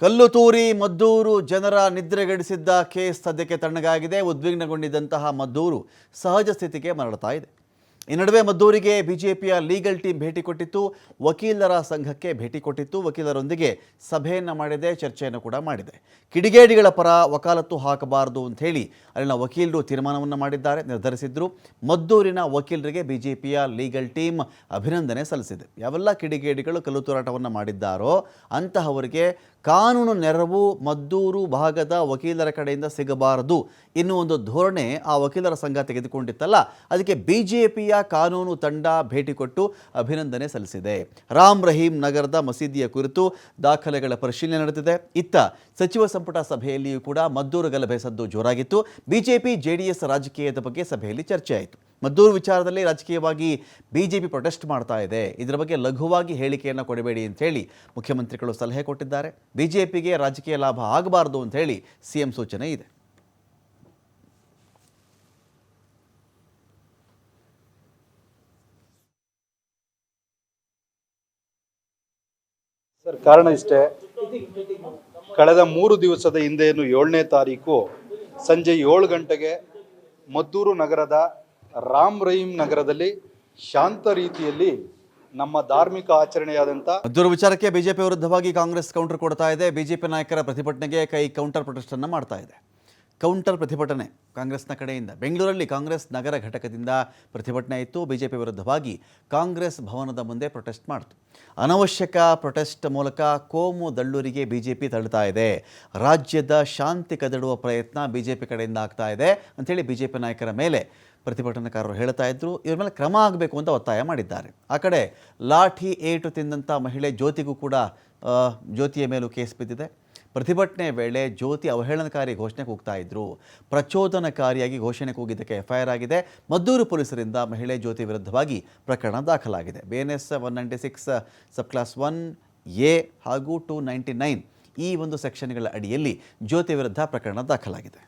ಕಲ್ಲು ತೂರಿ ಮದ್ದೂರು ಜನರ ನಿದ್ರೆಗೆಡಿಸಿದ್ದ ಕೇಸ್ ಸದ್ಯಕ್ಕೆ ತಣ್ಣಗಾಗಿದೆ. ಉದ್ವಿಗ್ನಗೊಂಡಿದ್ದಂತಹ ಮದ್ದೂರು ಸಹಜ ಸ್ಥಿತಿಗೆ ಮರಳುತ್ತಾ ಇದೆ. ಈ ನಡುವೆ ಮದ್ದೂರಿಗೆ ಬಿಜೆಪಿಯ ಲೀಗಲ್ ಟೀಮ್ ಭೇಟಿ ಕೊಟ್ಟಿತ್ತು. ವಕೀಲರ ಸಂಘಕ್ಕೆ ಭೇಟಿ ಕೊಟ್ಟಿತ್ತು. ವಕೀಲರೊಂದಿಗೆ ಸಭೆಯನ್ನು ಮಾಡಿದೆ, ಚರ್ಚೆಯನ್ನು ಕೂಡ ಮಾಡಿದೆ. ಕಿಡಿಗೇಡಿಗಳ ಪರ ವಕಾಲತ್ತು ಹಾಕಬಾರದು ಅಂತ ಹೇಳಿ ಅಲ್ಲಿನ ವಕೀಲರು ತೀರ್ಮಾನವನ್ನು ಮಾಡಿದ್ದಾರೆ, ನಿರ್ಧರಿಸಿದ್ರು. ಮದ್ದೂರಿನ ವಕೀಲರಿಗೆ ಬಿಜೆಪಿಯ ಲೀಗಲ್ ಟೀಮ್ ಅಭಿನಂದನೆ ಸಲ್ಲಿಸಿದೆ. ಯಾವೆಲ್ಲ ಕಿಡಿಗೇಡಿಗಳು ಕಲ್ಲು ತೂರಾಟವನ್ನು ಮಾಡಿದ್ದಾರೋ ಅಂತಹವರಿಗೆ ಕಾನೂನು ನೆರವು ಮದ್ದೂರು ಭಾಗದ ವಕೀಲರ ಕಡೆಯಿಂದ ಸಿಗಬಾರದು ಇನ್ನು ಒಂದು ಧೋರಣೆ ಆ ವಕೀಲರ ಸಂಘ ತೆಗೆದುಕೊಂಡಿತ್ತಲ್ಲ. ಅದಕ್ಕೆ ಬಿಜೆಪಿಯ ಕಾನೂನು ತಂಡ ಭೇಟಿ ಕೊಟ್ಟು ಅಭಿನಂದನೆ ಸಲ್ಲಿಸಿದೆ. ರಾಮ್ ರಹೀಂ ನಗರದ ಮಸೀದಿಯ ಕುರಿತು ದಾಖಲೆಗಳ ಪರಿಶೀಲನೆ ನಡೆದಿದೆ. ಇತ್ತ ಸಚಿವ ಸಂಪುಟ ಸಭೆಯಲ್ಲಿಯೂ ಕೂಡ ಮದ್ದೂರು ಗಲಭೆ ಸದ್ದು ಜೋರಾಗಿತ್ತು. ಬಿಜೆಪಿ ಜೆಡಿಎಸ್ ರಾಜಕೀಯದ ಬಗ್ಗೆ ಸಭೆಯಲ್ಲಿ ಚರ್ಚೆ ಆಯಿತು. ಮದ್ದೂರು ವಿಚಾರದಲ್ಲಿ ರಾಜಕೀಯವಾಗಿ ಬಿ ಜೆ ಪಿ ಪ್ರೊಟೆಸ್ಟ್ ಮಾಡ್ತಾ ಇದೆ. ಇದರ ಬಗ್ಗೆ ಲಘುವಾಗಿ ಹೇಳಿಕೆಯನ್ನು ಕೊಡಬೇಡಿ ಅಂತ ಹೇಳಿ ಮುಖ್ಯಮಂತ್ರಿಗಳು ಸಲಹೆ ಕೊಟ್ಟಿದ್ದಾರೆ. ಬಿ ಜೆ ಪಿಗೆ ರಾಜಕೀಯ ಲಾಭ ಆಗಬಾರದು ಅಂತ ಹೇಳಿ ಸಿಎಂ ಸೂಚನೆ ಇದೆ. ಸರ್, ಕಾರಣ ಇಷ್ಟೇ. ಕಳೆದ ಮೂರು ದಿವಸದ ಹಿಂದೆಯನ್ನು ಏಳನೇ ತಾರೀಕು ಸಂಜೆ ಏಳು ಗಂಟೆಗೆ ಮದ್ದೂರು ನಗರದ ರಾಮ್ ರಹೀಂ ನಗರದಲ್ಲಿ ಶಾಂತ ರೀತಿಯಲ್ಲಿ ನಮ್ಮ ಧಾರ್ಮಿಕ ಆಚರಣೆಯಾದಂಥ ದುರ್ವಿಚಾರಕ್ಕೆ ವಿಚಾರಕ್ಕೆ ಬಿಜೆಪಿ ವಿರುದ್ಧವಾಗಿ ಕಾಂಗ್ರೆಸ್ ಕೌಂಟರ್ ಕೊಡ್ತಾ ಇದೆ. ಬಿಜೆಪಿ ನಾಯಕರ ಪ್ರತಿಭಟನೆಗೆ ಕೈ ಕೌಂಟರ್ ಪ್ರೊಟೆಸ್ಟ್ ಅನ್ನು ಮಾಡ್ತಾ ಇದೆ. ಕೌಂಟರ್ ಪ್ರತಿಭಟನೆ ಕಾಂಗ್ರೆಸ್ನ ಕಡೆಯಿಂದ. ಬೆಂಗಳೂರಲ್ಲಿ ಕಾಂಗ್ರೆಸ್ ನಗರ ಘಟಕದಿಂದ ಪ್ರತಿಭಟನೆ ಇತ್ತು ಬಿಜೆಪಿ ವಿರುದ್ಧವಾಗಿ ಕಾಂಗ್ರೆಸ್ ಭವನದ ಮುಂದೆ ಪ್ರೊಟೆಸ್ಟ್ ಮಾಡಿತು. ಅನವಶ್ಯಕ ಪ್ರೊಟೆಸ್ಟ್ ಮೂಲಕ ಕೋಮು ದಳ್ಳೂರಿಗೆ ಬಿಜೆಪಿ ತಳ್ಳುತ್ತಾ ಇದೆ. ರಾಜ್ಯದ ಶಾಂತಿ ಕದಡುವ ಪ್ರಯತ್ನ ಬಿಜೆಪಿ ಕಡೆಯಿಂದ ಆಗ್ತಾ ಇದೆ ಅಂಥೇಳಿ ಬಿಜೆಪಿ ನಾಯಕರ ಮೇಲೆ ಪ್ರತಿಭಟನಾಕಾರರು ಹೇಳ್ತಾ ಇದ್ರು. ಇವ್ರ ಮೇಲೆ ಕ್ರಮ ಆಗಬೇಕು ಅಂತ ಒತ್ತಾಯ ಮಾಡಿದ್ದಾರೆ. ಆ ಕಡೆ ಲಾಠಿ ಏಟು ತಿಂದಂಥ ಮಹಿಳೆ ಜ್ಯೋತಿಗೂ ಕೂಡ ಜ್ಯೋತಿಯ ಮೇಲೂ ಕೇಸ್ ಬಿದ್ದಿದೆ. ಪ್ರತಿಭಟನೆ ವೇಳೆ ಜ್ಯೋತಿ ಅವಹೇಳನಕಾರಿ ಘೋಷಣೆ ಕೂಗ್ತಾ ಇದ್ರು. ಪ್ರಚೋದನಕಾರಿಯಾಗಿ ಘೋಷಣೆ ಕೂಗಿದ್ದಕ್ಕೆ ಎಫ್ಐಆರ್ ಆಗಿದೆ. ಮದ್ದೂರು ಪೊಲೀಸರಿಂದ ಮಹಿಳೆ ಜ್ಯೋತಿ ವಿರುದ್ಧವಾಗಿ ಪ್ರಕರಣ ದಾಖಲಾಗಿದೆ. B N S one ninety six sub clause one A ಹಾಗೂ ಟು ನೈಂಟಿ ನೈನ್ ಈ ಒಂದು ಸೆಕ್ಷನ್ಗಳ ಅಡಿಯಲ್ಲಿ ಜ್ಯೋತಿ ವಿರುದ್ಧ ಪ್ರಕರಣ ದಾಖಲಾಗಿದೆ.